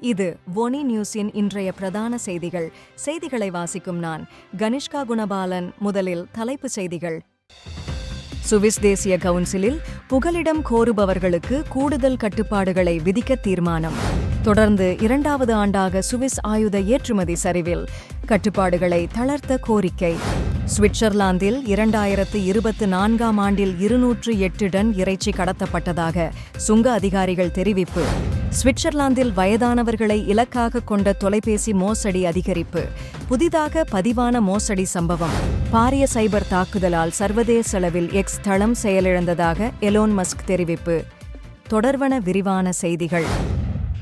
இது ஒனி நியூஸின் இன்றைய பிரதான செய்திகள். செய்திகளை வாசிக்கும் நான் கனிஷ்கா குணபாலன். முதலில் தலைப்புச் செய்திகள். சுவிஸ் தேசிய கவுன்சிலில் புகலிடம் கோருபவர்களுக்கு கூடுதல் கட்டுப்பாடுகளை விதிக்க தீர்மானம். தொடர்ந்து இரண்டாவது ஆண்டாக சுவிஸ் ஆயுத ஏற்றுமதி சரிவில் கட்டுப்பாடுகளை தளர்த்த கோரிக்கை. சுவிட்சர்லாந்தில் இரண்டாயிரத்து இருபத்து நான்காம் ஆண்டில் இருநூற்று எட்டு டன் இறைச்சி கடத்தப்பட்டதாக சுங்க அதிகாரிகள் தெரிவிப்பு. சுவிட்சர்லாந்தில் வயதானவர்களை இலக்காக கொண்ட தொலைபேசி மோசடி அதிகரிப்பு. புதிதாக பதிவான மோசடி சம்பவம். பாரிய சைபர் தாக்குதலால் சர்வதேச அளவில் எக்ஸ் தளம் செயலிழந்ததாக எலோன் மஸ்க் தெரிவிப்பு. தொடர்வன விரிவான செய்திகள்.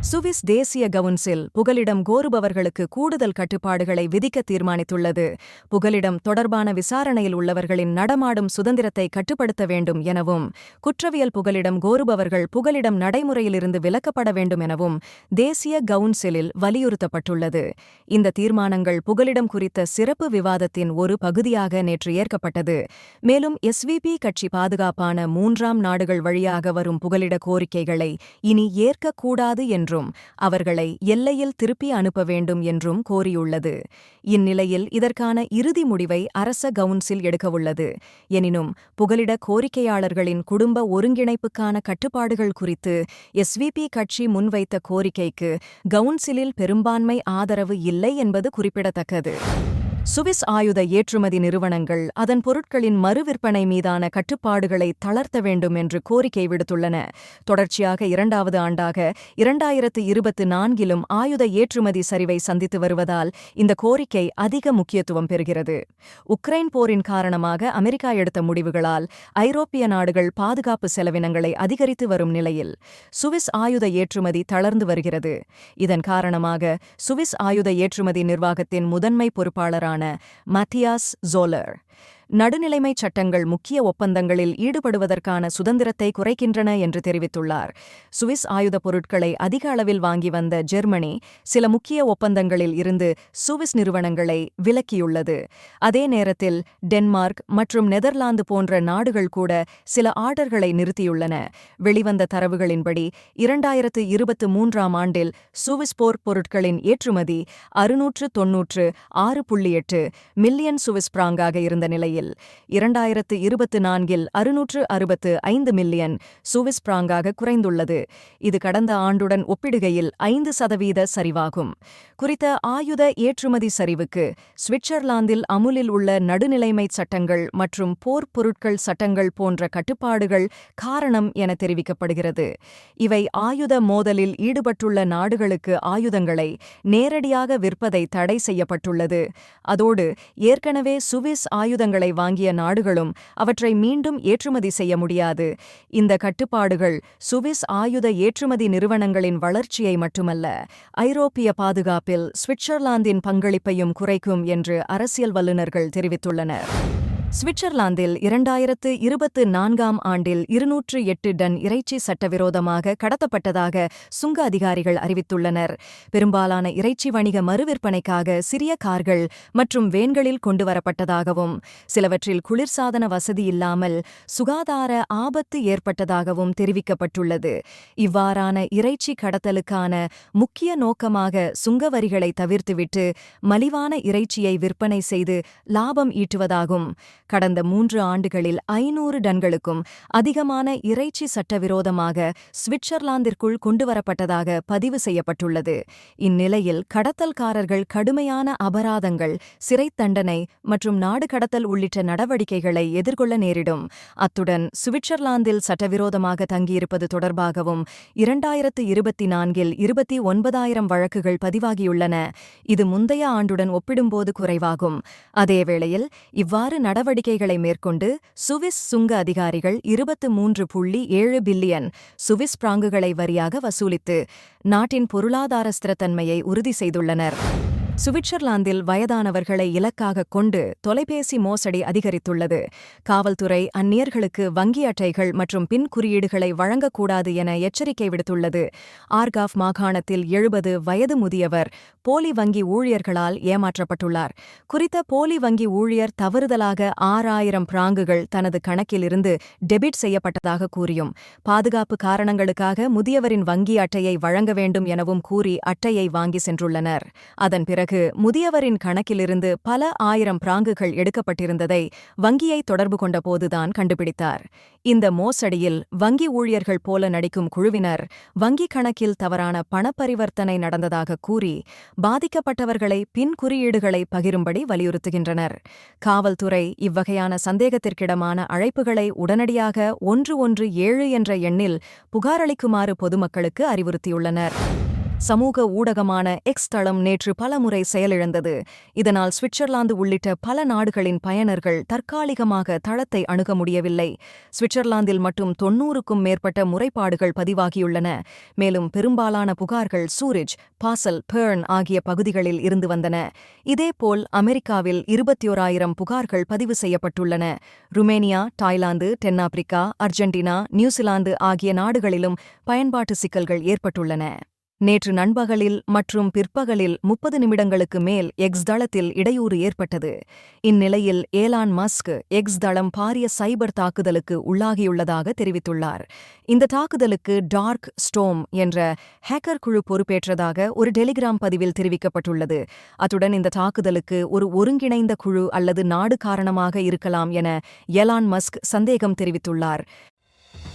சுவிஸ் தேசிய கவுன்சில் புகலிடம் கோருபவர்களுக்கு கூடுதல் கட்டுப்பாடுகளை விதிக்க தீர்மானித்துள்ளது. புகலிடம் தொடர்பான விசாரணையில் உள்ளவர்களின் நடமாடும் சுதந்திரத்தை கட்டுப்படுத்த வேண்டும் எனவும் குற்றவியல் புகலிடம் கோருபவர்கள் புகலிடம் நடைமுறையிலிருந்து விலக்கப்பட வேண்டும் எனவும் தேசிய கவுன்சிலில் வலியுறுத்தப்பட்டுள்ளது. இந்த தீர்மானங்கள் புகலிடம் குறித்த சிறப்பு விவாதத்தின் ஒரு பகுதியாக நேற்று ஏற்கப்பட்டது. மேலும் எஸ்விபி கட்சி பாதுகாப்பான மூன்றாம் நாடுகள் வழியாக வரும் புகலிட கோரிக்கைகளை இனி ஏற்கக்கூடாது என்றும் அவர்களை எல்லையில் திருப்பி அனுப்ப வேண்டும் என்றும் கோரியுள்ளது. இந்நிலையில் இதற்கான இறுதி முடிவை அரச கவுன்சில் எடுக்கவுள்ளது. எனினும் புகலிட கோரிக்கையாளர்களின் குடும்ப ஒருங்கிணைப்புக்கான கட்டுப்பாடுகள் குறித்து எஸ்விபி கட்சி முன்வைத்த கோரிக்கைக்கு கவுன்சிலில் பெரும்பான்மை ஆதரவு இல்லை என்பது குறிப்பிடத்தக்கது. சுவிஸ் ஆயுத ஏற்றுமதி நிறுவனங்கள் அதன் பொருட்களின் மறுவிற்பனை மீதான கட்டுப்பாடுகளை தளர்த்த வேண்டும் என்று கோரிக்கை விடுத்துள்ளன. தொடர்ச்சியாக இரண்டாவது ஆண்டாக இரண்டாயிரத்து இருபத்து நான்கிலும் ஆயுத ஏற்றுமதி சரிவை சந்தித்து வருவதால் இந்த கோரிக்கை அதிக முக்கியத்துவம் பெறுகிறது. உக்ரைன் போரின் காரணமாக அமெரிக்கா எடுத்த முடிவுகளால் ஐரோப்பிய நாடுகள் பாதுகாப்பு செலவினங்களை அதிகரித்து வரும் நிலையில் சுவிஸ் ஆயுத ஏற்றுமதி தளர்ந்து வருகிறது. இதன் காரணமாக சுவிஸ் ஆயுத ஏற்றுமதி நிர்வாகத்தின் முதன்மை பொறுப்பாளரான மத்தியாஸ் ஜோலர் நடுநிலைமைச் சட்டங்கள் முக்கிய ஒப்பந்தங்களில் ஈடுபடுவதற்கான சுதந்திரத்தை குறைக்கின்றன என்று தெரிவித்துள்ளார். சுவிஸ் ஆயுதப் பொருட்களை அதிக அளவில் வாங்கி வந்த ஜெர்மனி சில முக்கிய ஒப்பந்தங்களில் இருந்து சுவிஸ் நிறுவனங்களை விலக்கியுள்ளது. அதே நேரத்தில் டென்மார்க் மற்றும் நெதர்லாந்து போன்ற நாடுகள் கூட சில ஆர்டர்களை நிறுத்தியுள்ளன. வெளிவந்த தரவுகளின்படி இரண்டாயிரத்து இருபத்து மூன்றாம் ஆண்டில் சுவிஸ் போர் பொருட்களின் ஏற்றுமதி அறுநூற்று தொன்னூற்று ஆறு புள்ளி எட்டு மில்லியன் சுவிஸ் பிராங்காக இருந்த நிலையில் நிலையில் இரண்டாயிரத்து இருபத்து நான்கில் அறுநூற்று அறுபத்து ஐந்து மில்லியன் சுவிஸ் பிராங்காக குறைந்துள்ளது. இது கடந்த ஆண்டுடன் ஒப்பிடுகையில் ஐந்து சதவீத சரிவாகும். குறித்த ஆயுத ஏற்றுமதி சரிவுக்கு சுவிட்சர்லாந்தில் அமுலில் உள்ள நடுநிலைமை சட்டங்கள் மற்றும் போர் பொருட்கள் சட்டங்கள் போன்ற கட்டுப்பாடுகள் காரணம் என தெரிவிக்கப்படுகிறது. இவை ஆயுத மோதலில் ஈடுபட்டுள்ள நாடுகளுக்கு ஆயுதங்களை நேரடியாக விற்பதை தடை செய்யப்பட்டுள்ளது. அதோடு ஏற்கனவே சுவிஸ் ஆயுதங்களை வாங்கிய நாடுகளும் அவற்றை மீண்டும் ஏற்றுமதி செய்ய முடியாது. இந்த கட்டுப்பாடுகள் சுவிஸ் ஆயுத ஏற்றுமதி நிறுவனங்களின் வளர்ச்சியை மட்டுமல்ல ஐரோப்பிய பாதுகாப்பில் சுவிட்சர்லாந்தின் பங்களிப்பையும் குறைக்கும் என்று அரசியல் வல்லுநர்கள் தெரிவித்துள்ளனர். சுவிட்சர்லாந்தில் இரண்டாயிரத்து இருபத்து நான்காம் ஆண்டில் இருநூற்று எட்டு டன் இறைச்சி சட்டவிரோதமாக கடத்தப்பட்டதாக சுங்க அதிகாரிகள் அறிவித்துள்ளனர். பெரும்பாலான இறைச்சி வணிக மறுவிற்பனைக்காக சிறிய கார்கள் மற்றும் வேன்களில் கொண்டுவரப்பட்டதாகவும் சிலவற்றில் குளிர்சாதன வசதி இல்லாமல் சுகாதார ஆபத்து ஏற்பட்டதாகவும் தெரிவிக்கப்பட்டுள்ளது. இவ்வாறான இறைச்சி கடத்தலுக்கான முக்கிய நோக்கமாக சுங்க வரிகளை தவிர்த்துவிட்டு மலிவான இறைச்சியை விற்பனை செய்து லாபம் ஈட்டுவதாகும். கடந்த மூன்று ஆண்டுகளில் ஐநூறு டன்களுக்கும் அதிகமான இறைச்சி சட்டவிரோதமாக சுவிட்சர்லாந்திற்குள் கொண்டுவரப்பட்டதாக பதிவு செய்யப்பட்டுள்ளது. இந்நிலையில் கடத்தல்காரர்கள் கடுமையான அபராதங்கள் சிறை தண்டனை மற்றும் நாடு கடத்தல் உள்ளிட்ட நடவடிக்கைகளை எதிர்கொள்ள நேரிடும். அத்துடன் சுவிட்சர்லாந்தில் சட்டவிரோதமாக தங்கியிருப்பது தொடர்பாகவும் இரண்டாயிரத்து இருபத்தி நான்கில் இருபத்தி ஒன்பதாயிரம் வழக்குகள் பதிவாகியுள்ளன. இது முந்தைய ஆண்டுடன் ஒப்பிடும்போது குறைவாகும். அதேவேளையில் இவ்வாறு நடவடிக்கை நடவடிக்கைகளை மேற்கொண்டு சுவிஸ் சுங்க அதிகாரிகள் இருபத்து மூன்று புள்ளி ஏழு பில்லியன் சுவிஸ் பிராங்குகளை வரியாக வசூலித்து நாட்டின் பொருளாதார ஸ்திரத்தன்மையை உறுதி செய்துள்ளனர். சுவிட்சர்லாந்தில் வயதானவர்களை இலக்காகக் கொண்டு தொலைபேசி மோசடி அதிகரித்துள்ளது. காவல்துறை அந்நியர்களுக்கு வங்கி அட்டைகள் மற்றும் பின் குறியீடுகளை வழங்கக்கூடாது என எச்சரிக்கை விடுத்துள்ளது. ஆர்காஃப் மாகாணத்தில் எழுபது வயது முதியவர் போலி வங்கி ஊழியர்களால் ஏமாற்றப்பட்டுள்ளார். குறித்த போலி வங்கி ஊழியர் தவறுதலாக ஆறாயிரம் பிராங்குகள் தனது கணக்கிலிருந்து டெபிட் செய்யப்பட்டதாக கூறியும். பாதுகாப்பு காரணங்களுக்காக முதியவரின் வங்கி அட்டையை வழங்க வேண்டும் எனவும் கூறி அட்டையை வாங்கி சென்றுள்ளனர். அதன் பிறகு முதியவரின் கணக்கிலிருந்து பல ஆயிரம் பிராங்குகள் எடுக்கப்பட்டிருந்ததை வங்கியை தொடர்பு கொண்டபோதுதான் கண்டுபிடித்தார். இந்த மோசடியில் வங்கி ஊழியர்கள் போல நடிக்கும் குழுவினர் வங்கிக் கணக்கில் தவறான பணப்பரிவர்த்தனை நடந்ததாக கூறி பாதிக்கப்பட்டவர்களை பின் குறியீடுகளை பகிரும்படி வலியுறுத்துகின்றனர். காவல்துறை இவ்வகையான சந்தேகத்திற்கிடமான அழைப்புகளை உடனடியாக ஒன்று ஒன்று ஏழு என்ற எண்ணில் புகாரளிக்குமாறு பொதுமக்களுக்கு அறிவுறுத்தியுள்ளனர். சமூக ஊடகமான எக்ஸ் தளம் நேற்று பலமுறை செயலிழந்தது. இதனால் சுவிட்சர்லாந்து உள்ளிட்ட பல நாடுகளின் பயனர்கள் தற்காலிகமாக தளத்தை அணுக முடியவில்லை. சுவிட்சர்லாந்தில் மட்டும் தொன்னூறுக்கும் மேற்பட்ட முறைப்பாடுகள் பதிவாகியுள்ளன. மேலும் பெரும்பாலான புகார்கள் சூரிஜ் பாசல் பேர்ன் ஆகிய பகுதிகளில் இருந்து வந்தன. இதேபோல் அமெரிக்காவில் இருபத்தியோராயிரம் புகார்கள் பதிவு செய்யப்பட்டுள்ளன. ருமேனியா தாய்லாந்து தென்னாப்பிரிக்கா அர்ஜென்டினா நியூசிலாந்து ஆகிய நாடுகளிலும் பயன்பாட்டு சிக்கல்கள் ஏற்பட்டுள்ளன. நேற்று நண்பகலில் மற்றும் பிற்பகலில் முப்பது நிமிடங்களுக்கு மேல் எக்ஸ் தளத்தில் இடையூறு ஏற்பட்டது. இந்நிலையில் ஏலான் மஸ்க் எக்ஸ் தளம் பாரிய சைபர் தாக்குதலுக்கு உள்ளாகியுள்ளதாக தெரிவித்துள்ளார். இந்த தாக்குதலுக்கு டார்க் ஸ்டோம் என்ற ஹேக்கர் குழு பொறுப்பேற்றதாக ஒரு டெலிகிராம் பதிவில் தெரிவிக்கப்பட்டுள்ளது. அத்துடன் இந்த தாக்குதலுக்கு ஒரு ஒருங்கிணைந்த குழு அல்லது நாடு காரணமாக இருக்கலாம் என எலான் மஸ்க் சந்தேகம் தெரிவித்துள்ளார்.